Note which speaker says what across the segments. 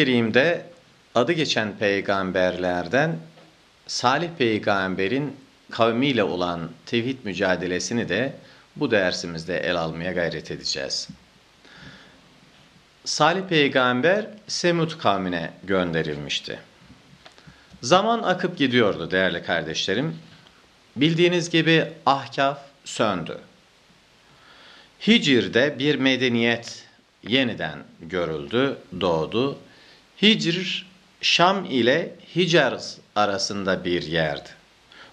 Speaker 1: Kerim'de adı geçen peygamberlerden Salih peygamberin kavmiyle olan tevhid mücadelesini de bu dersimizde el almaya gayret edeceğiz. Salih peygamber Semud kavmine gönderilmişti. Zaman akıp gidiyordu değerli kardeşlerim. Bildiğiniz gibi ahkaf söndü. Hicr'de bir medeniyet yeniden görüldü, doğdu. Hicr, Şam ile Hicaz arasında bir yerdi.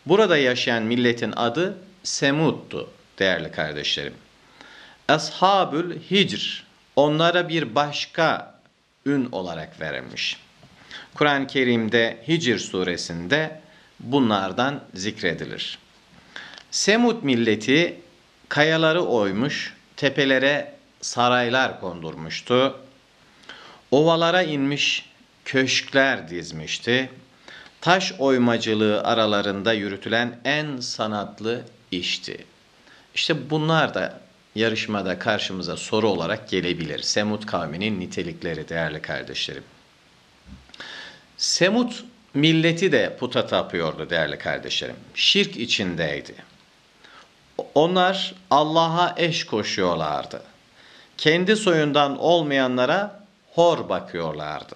Speaker 1: Burada yaşayan milletin adı Semud'du değerli kardeşlerim. Ashabül Hicr onlara bir başka ün olarak verilmiş. Kur'an-ı Kerim'de Hicr suresinde bunlardan zikredilir. Semud milleti kayaları oymuş, tepelere saraylar kondurmuştu. Ovalara inmiş köşkler dizmişti. Taş oymacılığı aralarında yürütülen en sanatlı işti. İşte bunlar da yarışmada karşımıza soru olarak gelebilir. Semut kavminin nitelikleri değerli kardeşlerim. Semut milleti de puta tapıyordu değerli kardeşlerim. Şirk içindeydi. Onlar Allah'a eş koşuyorlardı. Kendi soyundan olmayanlara hor bakıyorlardı.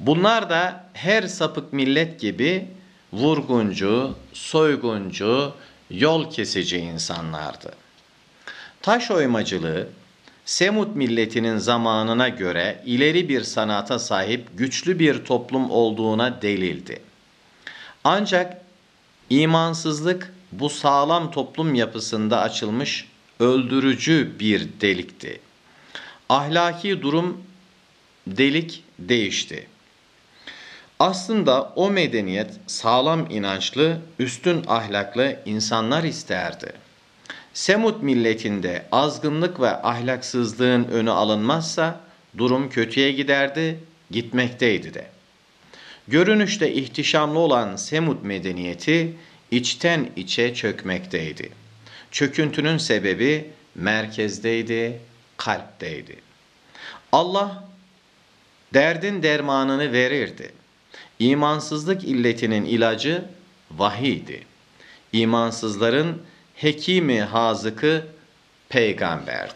Speaker 1: Bunlar da her sapık millet gibi vurguncu, soyguncu, yol kesici insanlardı. Taş oymacılığı, Semut milletinin zamanına göre ileri bir sanata sahip güçlü bir toplum olduğuna delildi. Ancak imansızlık bu sağlam toplum yapısında açılmış öldürücü bir delikti. Ahlaki durum delik değişti. Aslında o medeniyet sağlam inançlı, üstün ahlaklı insanlar isterdi. Semut milletinde azgınlık ve ahlaksızlığın önü alınmazsa durum kötüye giderdi, gitmekteydi de. Görünüşte ihtişamlı olan Semut medeniyeti içten içe çökmekteydi. Çöküntünün sebebi merkezdeydi, kalpteydi. Allah derdin dermanını verirdi. İmansızlık illetinin ilacı vahiydi. İmansızların hekimi hazıkı peygamberdi.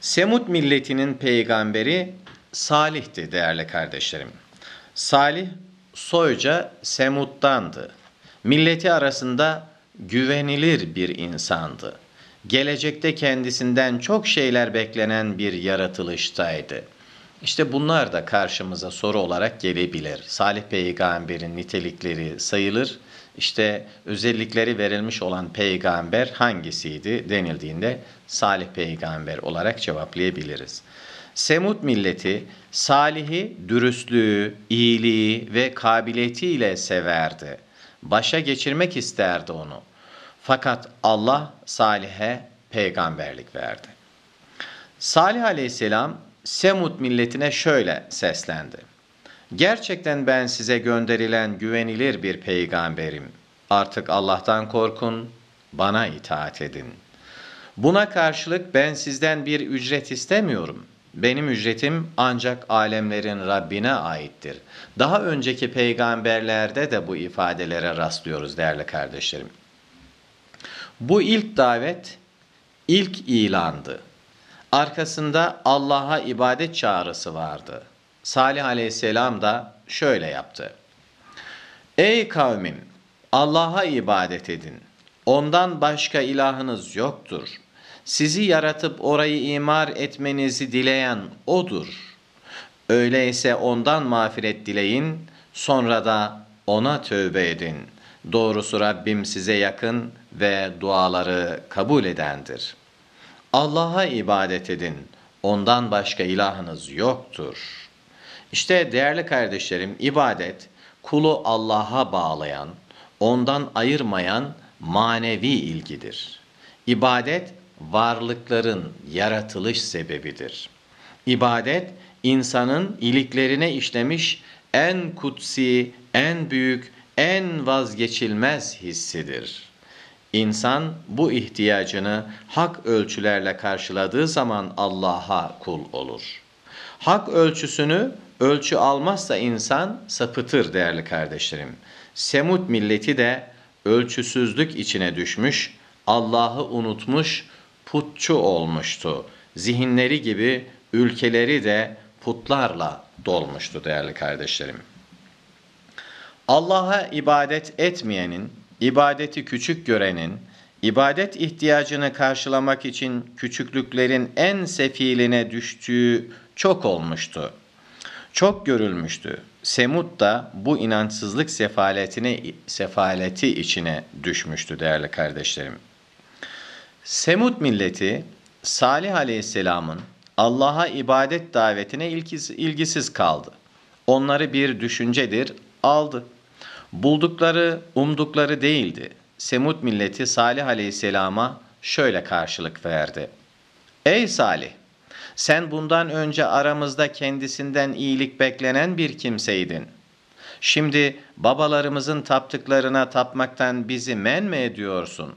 Speaker 1: Semut milletinin peygamberi Salih'ti değerli kardeşlerim. Salih soyca Semut'tandı. Milleti arasında güvenilir bir insandı. Gelecekte kendisinden çok şeyler beklenen bir yaratılıştaydı. İşte bunlar da karşımıza soru olarak gelebilir. Salih peygamberin nitelikleri sayılır. İşte özellikleri verilmiş olan peygamber hangisiydi denildiğinde Salih peygamber olarak cevaplayabiliriz. Semut milleti Salih'i dürüstlüğü, iyiliği ve kabiliyetiyle severdi. Başa geçirmek isterdi onu. Fakat Allah Salih'e peygamberlik verdi. Salih aleyhisselam Semut milletine şöyle seslendi. Gerçekten ben size gönderilen güvenilir bir peygamberim. Artık Allah'tan korkun, bana itaat edin. Buna karşılık ben sizden bir ücret istemiyorum. Benim ücretim ancak alemlerin Rabbine aittir. Daha önceki peygamberlerde de bu ifadelere rastlıyoruz değerli kardeşlerim. Bu ilk davet ilk ilandı. Arkasında Allah'a ibadet çağrısı vardı. Salih aleyhisselam da şöyle yaptı. Ey kavmim! Allah'a ibadet edin. Ondan başka ilahınız yoktur. Sizi yaratıp orayı imar etmenizi dileyen O'dur. Öyleyse ondan mağfiret dileyin, sonra da O'na tövbe edin. Doğrusu Rabbim size yakın ve duaları kabul edendir.'' Allah'a ibadet edin. Ondan başka ilahınız yoktur. İşte değerli kardeşlerim ibadet kulu Allah'a bağlayan, ondan ayırmayan manevi ilgidir. İbadet varlıkların yaratılış sebebidir. İbadet insanın iliklerine işlemiş en kutsi, en büyük, en vazgeçilmez hissidir.'' İnsan bu ihtiyacını hak ölçülerle karşıladığı zaman Allah'a kul olur. Hak ölçüsünü ölçü almazsa insan sapıtır değerli kardeşlerim. Semut milleti de ölçüsüzlük içine düşmüş, Allah'ı unutmuş, putçu olmuştu. Zihinleri gibi ülkeleri de putlarla dolmuştu değerli kardeşlerim. Allah'a ibadet etmeyenin, ibadeti küçük görenin, ibadet ihtiyacını karşılamak için küçüklüklerin en sefiline düştüğü çok olmuştu. Çok görülmüştü. Semud da bu inançsızlık sefaletine sefaleti içine düşmüştü değerli kardeşlerim. Semud milleti Salih Aleyhisselam'ın Allah'a ibadet davetine ilgisiz kaldı. Onları bir düşüncedir aldı. Buldukları, umdukları değildi. Semud milleti Salih Aleyhisselam'a şöyle karşılık verdi. Ey Salih! Sen bundan önce aramızda kendisinden iyilik beklenen bir kimseydin. Şimdi babalarımızın taptıklarına tapmaktan bizi men mi ediyorsun?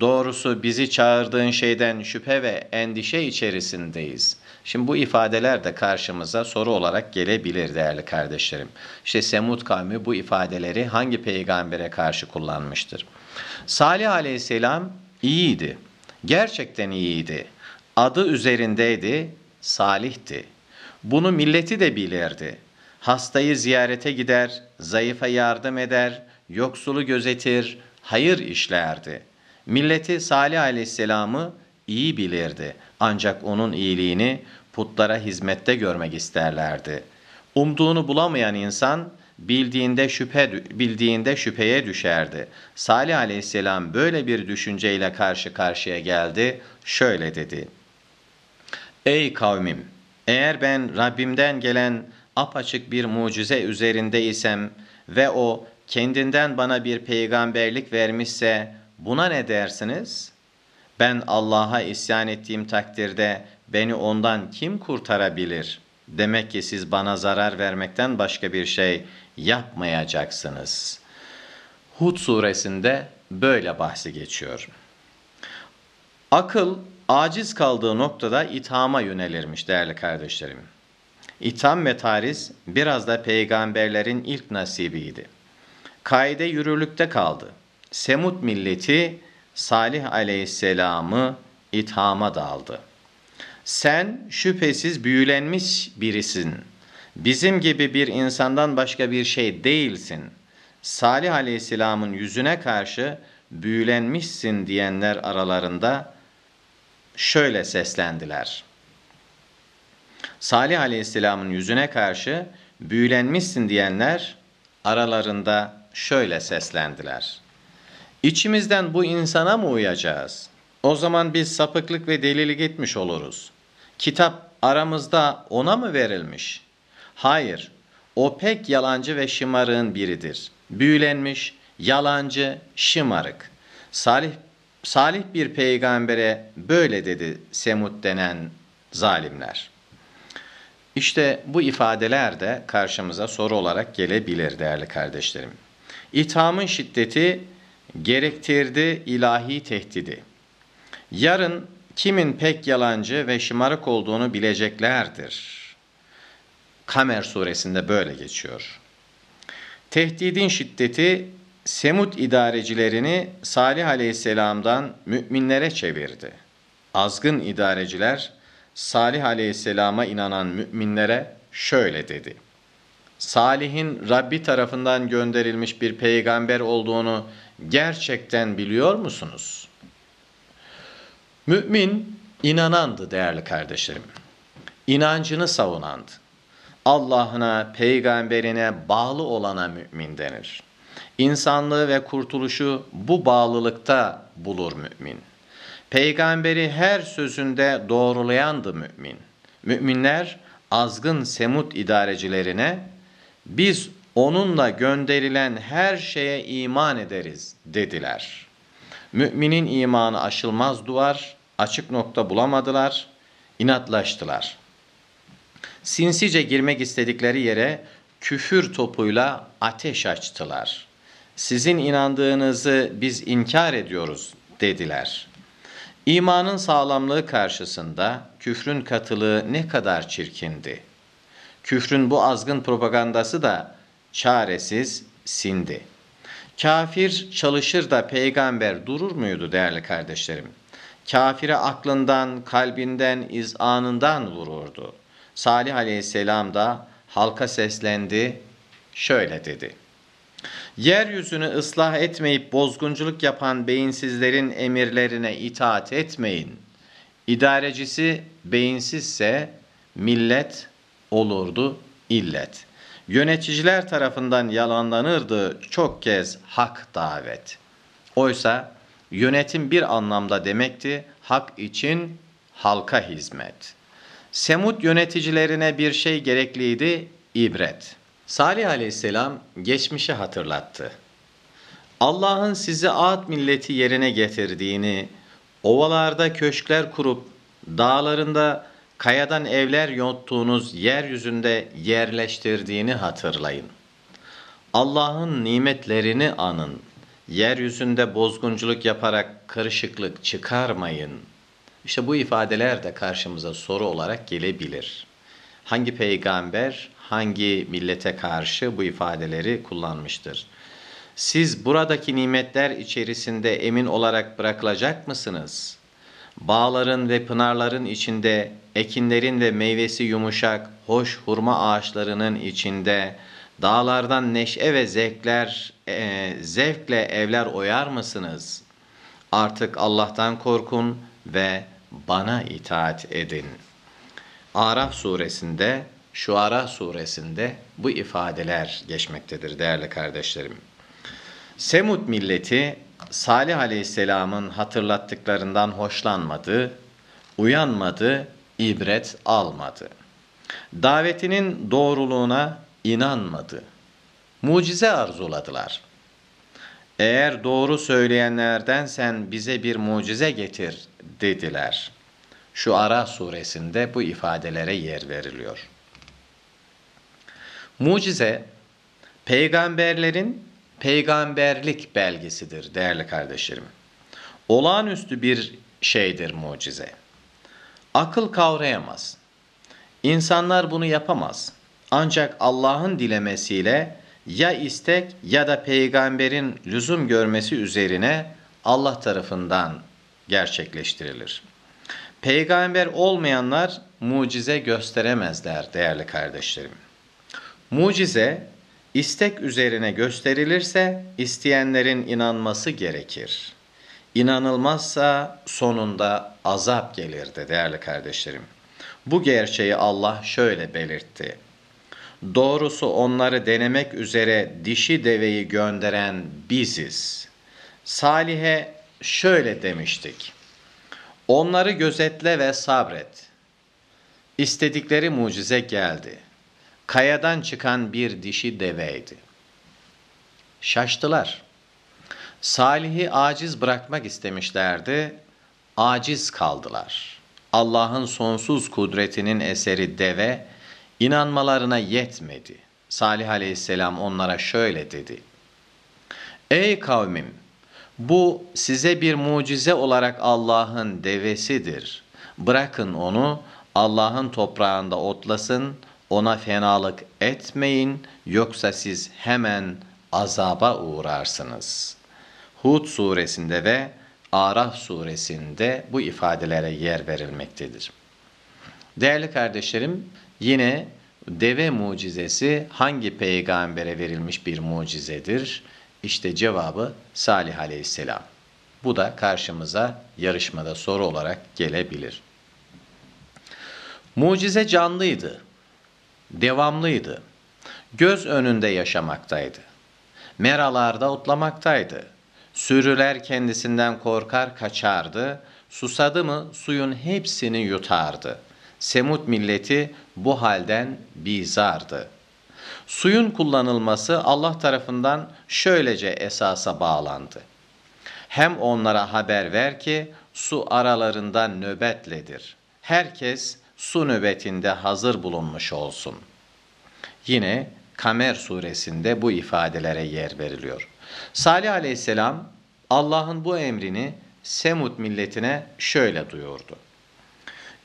Speaker 1: Doğrusu bizi çağırdığın şeyden şüphe ve endişe içerisindeyiz. Şimdi bu ifadeler de karşımıza soru olarak gelebilir değerli kardeşlerim. İşte Semud kavmi bu ifadeleri hangi peygambere karşı kullanmıştır? Salih aleyhisselam iyiydi. Gerçekten iyiydi. Adı üzerindeydi, salihti. Bunu milleti de bilirdi. Hastayı ziyarete gider, zayıfa yardım eder, yoksulu gözetir, hayır işlerdi. Milleti Salih aleyhisselamı iyi bilirdi. Ancak onun iyiliğini putlara hizmette görmek isterlerdi. Umduğunu bulamayan insan bildiğinde şüphe bildiğinde şüpheye düşerdi. Salih aleyhisselam böyle bir düşünceyle karşı karşıya geldi. Şöyle dedi: Ey kavmim, eğer ben Rabbimden gelen apaçık bir mucize üzerinde isem ve o kendinden bana bir peygamberlik vermişse buna ne dersiniz? Ben Allah'a isyan ettiğim takdirde beni ondan kim kurtarabilir? Demek ki siz bana zarar vermekten başka bir şey yapmayacaksınız. Hud suresinde böyle bahsi geçiyor. Akıl aciz kaldığı noktada ithama yönelirmiş değerli kardeşlerim. İtham ve tariz biraz da peygamberlerin ilk nasibiydi. Kaide yürürlükte kaldı. Semut milleti Salih aleyhisselamı ithama daldı. Sen şüphesiz büyülenmiş birisin. Bizim gibi bir insandan başka bir şey değilsin. Salih aleyhisselamın yüzüne karşı büyülenmişsin diyenler aralarında şöyle seslendiler. Salih aleyhisselamın yüzüne karşı büyülenmişsin diyenler aralarında şöyle seslendiler. İçimizden bu insana mı uyacağız? O zaman biz sapıklık ve delilik etmiş oluruz. Kitap aramızda ona mı verilmiş? Hayır, o pek yalancı ve şımarığın biridir. Büyülenmiş, yalancı, şımarık. Salih, salih bir peygambere böyle dedi Semud denen zalimler. İşte bu ifadeler de karşımıza soru olarak gelebilir değerli kardeşlerim. İthamın şiddeti gerektirdi ilahi tehdidi. Yarın kimin pek yalancı ve şımarık olduğunu bileceklerdir. Kamer suresinde böyle geçiyor. Tehdidin şiddeti Semud idarecilerini Salih aleyhisselamdan müminlere çevirdi. Azgın idareciler Salih aleyhisselama inanan müminlere şöyle dedi. Salih'in Rabbi tarafından gönderilmiş bir peygamber olduğunu gerçekten biliyor musunuz? Mümin inanandı değerli kardeşlerim. İnancını savunandı. Allah'ına, peygamberine bağlı olana mümin denir. İnsanlığı ve kurtuluşu bu bağlılıkta bulur mümin. Peygamberi her sözünde doğrulayandı mümin. Müminler azgın semut idarecilerine biz onunla gönderilen her şeye iman ederiz dediler. Müminin imanı aşılmaz duvar, açık nokta bulamadılar, inatlaştılar. Sinsice girmek istedikleri yere küfür topuyla ateş açtılar. Sizin inandığınızı biz inkar ediyoruz dediler. İmanın sağlamlığı karşısında küfrün katılığı ne kadar çirkindi. Küfrün bu azgın propagandası da çaresiz sindi. Kafir çalışır da peygamber durur muydu değerli kardeşlerim? Kafire aklından, kalbinden, izanından vururdu. Salih aleyhisselam da halka seslendi, şöyle dedi. Yeryüzünü ıslah etmeyip bozgunculuk yapan beyinsizlerin emirlerine itaat etmeyin. İdarecisi beyinsizse millet olurdu illet. Yöneticiler tarafından yalanlanırdı çok kez hak davet. Oysa yönetim bir anlamda demekti hak için halka hizmet. Semut yöneticilerine bir şey gerekliydi, ibret. Salih aleyhisselam geçmişi hatırlattı. Allah'ın sizi Ad milleti yerine getirdiğini, ovalarda köşkler kurup, dağlarında kayadan evler yonttuğunuz yeryüzünde yerleştirdiğini hatırlayın. Allah'ın nimetlerini anın. Yeryüzünde bozgunculuk yaparak karışıklık çıkarmayın. İşte bu ifadeler de karşımıza soru olarak gelebilir. Hangi peygamber hangi millete karşı bu ifadeleri kullanmıştır? Siz buradaki nimetler içerisinde emin olarak bırakılacak mısınız? Bağların ve pınarların içinde, ekinlerin ve meyvesi yumuşak, hoş hurma ağaçlarının içinde, dağlardan neşe ve zevkler, e, zevkle evler oyar mısınız? Artık Allah'tan korkun ve bana itaat edin. Araf suresinde, Şuara suresinde bu ifadeler geçmektedir değerli kardeşlerim. Semud milleti Salih aleyhisselamın hatırlattıklarından hoşlanmadı, uyanmadı, ibret almadı. Davetinin doğruluğuna inanmadı. Mucize arzuladılar. Eğer doğru söyleyenlerden sen bize bir mucize getir dediler. Şu Ara suresinde bu ifadelere yer veriliyor. Mucize, peygamberlerin peygamberlik belgesidir değerli kardeşlerim. Olağanüstü bir şeydir mucize. Akıl kavrayamaz. İnsanlar bunu yapamaz. Ancak Allah'ın dilemesiyle ya istek ya da peygamberin lüzum görmesi üzerine Allah tarafından gerçekleştirilir. Peygamber olmayanlar mucize gösteremezler değerli kardeşlerim. Mucize istek üzerine gösterilirse isteyenlerin inanması gerekir. İnanılmazsa sonunda azap gelirdi değerli kardeşlerim. Bu gerçeği Allah şöyle belirtti. Doğrusu onları denemek üzere dişi deveyi gönderen biziz. Salih'e şöyle demiştik. Onları gözetle ve sabret. İstedikleri mucize geldi. Kayadan çıkan bir dişi deveydi. Şaştılar. Salih'i aciz bırakmak istemişlerdi. Aciz kaldılar. Allah'ın sonsuz kudretinin eseri deve, inanmalarına yetmedi. Salih aleyhisselam onlara şöyle dedi. Ey kavmim! Bu size bir mucize olarak Allah'ın devesidir. Bırakın onu Allah'ın toprağında otlasın, ona fenalık etmeyin yoksa siz hemen azaba uğrarsınız. Hud suresinde ve Araf suresinde bu ifadelere yer verilmektedir. Değerli kardeşlerim, yine deve mucizesi hangi peygambere verilmiş bir mucizedir? İşte cevabı Salih aleyhisselam. Bu da karşımıza yarışmada soru olarak gelebilir. Mucize canlıydı, devamlıydı, göz önünde yaşamaktaydı, meralarda otlamaktaydı, sürüler kendisinden korkar kaçardı, susadı mı suyun hepsini yutardı. Semut milleti bu halden bizardı.'' Suyun kullanılması Allah tarafından şöylece esasa bağlandı. Hem onlara haber ver ki su aralarında nöbetledir. Herkes su nöbetinde hazır bulunmuş olsun. Yine Kamer suresinde bu ifadelere yer veriliyor. Salih aleyhisselam Allah'ın bu emrini Semud milletine şöyle duyurdu.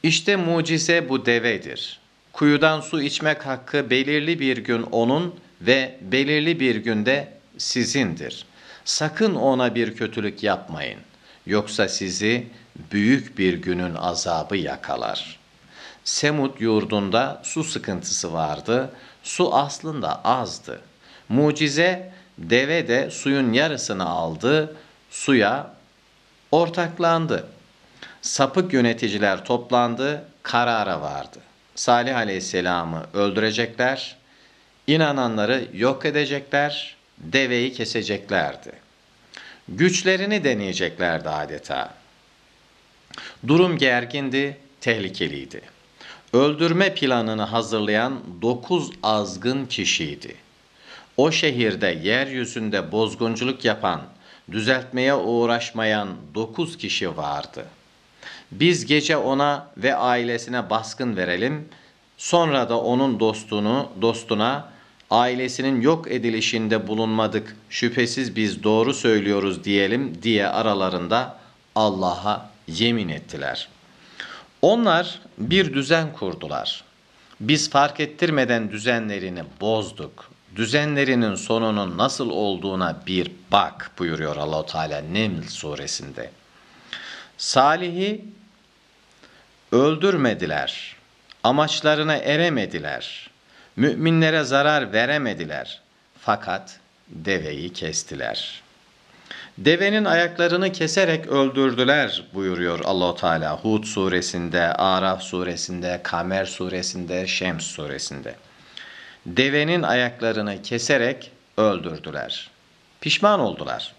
Speaker 1: İşte mucize bu devedir. Kuyudan su içmek hakkı belirli bir gün onun ve belirli bir günde sizindir. Sakın ona bir kötülük yapmayın. Yoksa sizi büyük bir günün azabı yakalar. Semut yurdunda su sıkıntısı vardı. Su aslında azdı. Mucize deve de suyun yarısını aldı, suya ortaklandı. Sapık yöneticiler toplandı, karara vardı. Salih Aleyhisselam'ı öldürecekler, inananları yok edecekler, deveyi keseceklerdi. Güçlerini deneyeceklerdi adeta. Durum gergindi, tehlikeliydi. Öldürme planını hazırlayan dokuz azgın kişiydi. O şehirde yeryüzünde bozgunculuk yapan, düzeltmeye uğraşmayan dokuz kişi vardı. Biz gece ona ve ailesine baskın verelim, sonra da onun dostunu, dostuna ailesinin yok edilişinde bulunmadık, şüphesiz biz doğru söylüyoruz diyelim diye aralarında Allah'a yemin ettiler. Onlar bir düzen kurdular. Biz fark ettirmeden düzenlerini bozduk. Düzenlerinin sonunun nasıl olduğuna bir bak buyuruyor Allahu Teala Neml suresinde. Salih'i öldürmediler. Amaçlarına eremediler. Müminlere zarar veremediler. Fakat deveyi kestiler. Devenin ayaklarını keserek öldürdüler buyuruyor Allahu Teala Hud suresinde, Araf suresinde, Kamer suresinde, Şems suresinde. Devenin ayaklarını keserek öldürdüler. Pişman oldular.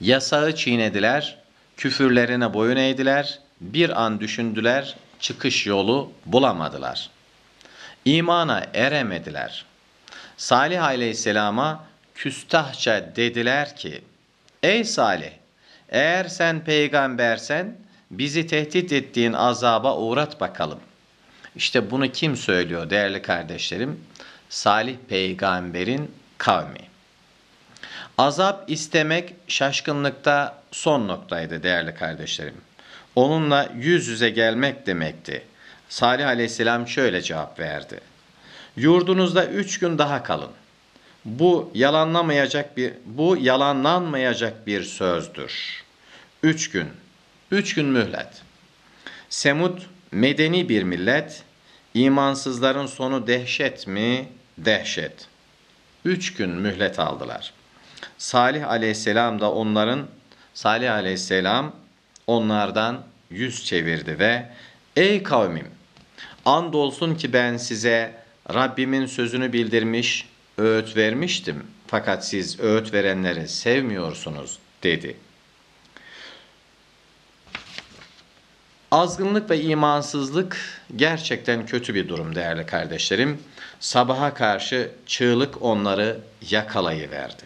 Speaker 1: Yasağı çiğnediler, küfürlerine boyun eğdiler, bir an düşündüler, çıkış yolu bulamadılar. İmana eremediler. Salih aleyhisselama küstahça dediler ki, Ey Salih, eğer sen peygambersen bizi tehdit ettiğin azaba uğrat bakalım. İşte bunu kim söylüyor değerli kardeşlerim? Salih peygamberin kavmi. Azap istemek şaşkınlıkta son noktaydı değerli kardeşlerim. Onunla yüz yüze gelmek demekti. Salih aleyhisselam şöyle cevap verdi. Yurdunuzda üç gün daha kalın. Bu yalanlamayacak bir bu yalanlanmayacak bir sözdür. Üç gün. Üç gün mühlet. Semud medeni bir millet. İmansızların sonu dehşet mi? Dehşet. Üç gün mühlet aldılar. Salih aleyhisselam da onların Salih aleyhisselam onlardan yüz çevirdi ve Ey kavmim andolsun ki ben size Rabbimin sözünü bildirmiş, öğüt vermiştim. Fakat siz öğüt verenleri sevmiyorsunuz dedi. Azgınlık ve imansızlık gerçekten kötü bir durum değerli kardeşlerim. Sabaha karşı çığlık onları yakalayıverdi.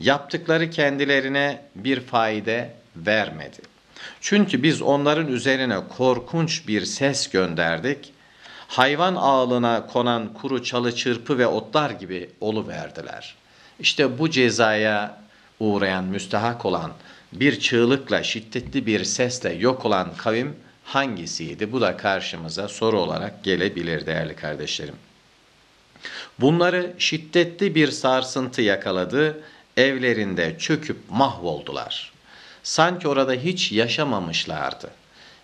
Speaker 1: Yaptıkları kendilerine bir faide vermedi. Çünkü biz onların üzerine korkunç bir ses gönderdik hayvan ağlına konan kuru çalı çırpı ve otlar gibi olu verdiler. İşte bu cezaya uğrayan, müstahak olan bir çığlıkla, şiddetli bir sesle yok olan kavim hangisiydi? Bu da karşımıza soru olarak gelebilir değerli kardeşlerim. Bunları şiddetli bir sarsıntı yakaladı, evlerinde çöküp mahvoldular. Sanki orada hiç yaşamamışlardı.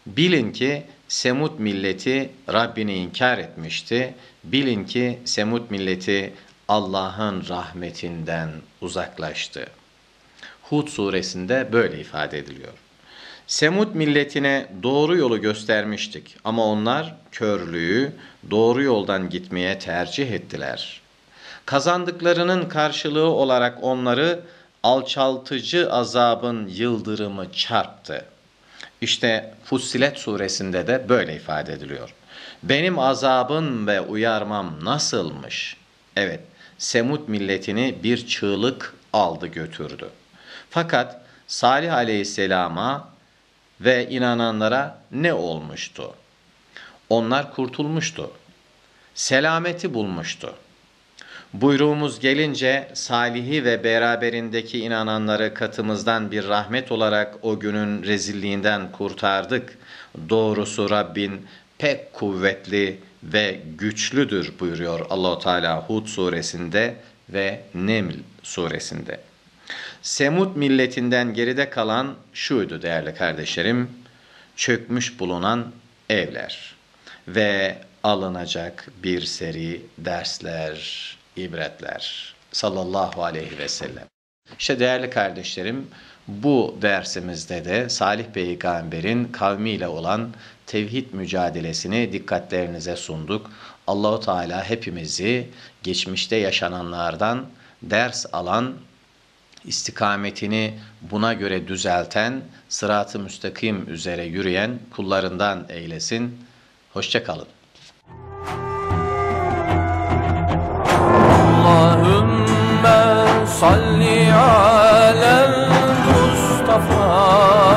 Speaker 1: Bilin ki Semut milleti Rabbini inkar etmişti. Bilin ki Semut milleti Allah'ın rahmetinden uzaklaştı. Hud suresinde böyle ifade ediliyor. Semut milletine doğru yolu göstermiştik ama onlar körlüğü doğru yoldan gitmeye tercih ettiler. Kazandıklarının karşılığı olarak onları alçaltıcı azabın yıldırımı çarptı.'' İşte Fussilet suresinde de böyle ifade ediliyor. Benim azabım ve uyarmam nasılmış? Evet, Semud milletini bir çığlık aldı götürdü. Fakat Salih aleyhisselama ve inananlara ne olmuştu? Onlar kurtulmuştu. Selameti bulmuştu. Buyruğumuz gelince Salih'i ve beraberindeki inananları katımızdan bir rahmet olarak o günün rezilliğinden kurtardık. Doğrusu Rabbin pek kuvvetli ve güçlüdür buyuruyor Allahu Teala Hud suresinde ve Neml suresinde. Semud milletinden geride kalan şuydu değerli kardeşlerim. Çökmüş bulunan evler ve alınacak bir seri dersler, ibretler sallallahu aleyhi ve sellem. İşte değerli kardeşlerim bu dersimizde de Salih Peygamber'in kavmiyle olan tevhid mücadelesini dikkatlerinize sunduk. Allahu Teala hepimizi geçmişte yaşananlardan ders alan, istikametini buna göre düzelten, sırat-ı müstakim üzere yürüyen kullarından eylesin. Hoşçakalın. Allahümme salli alel Mustafa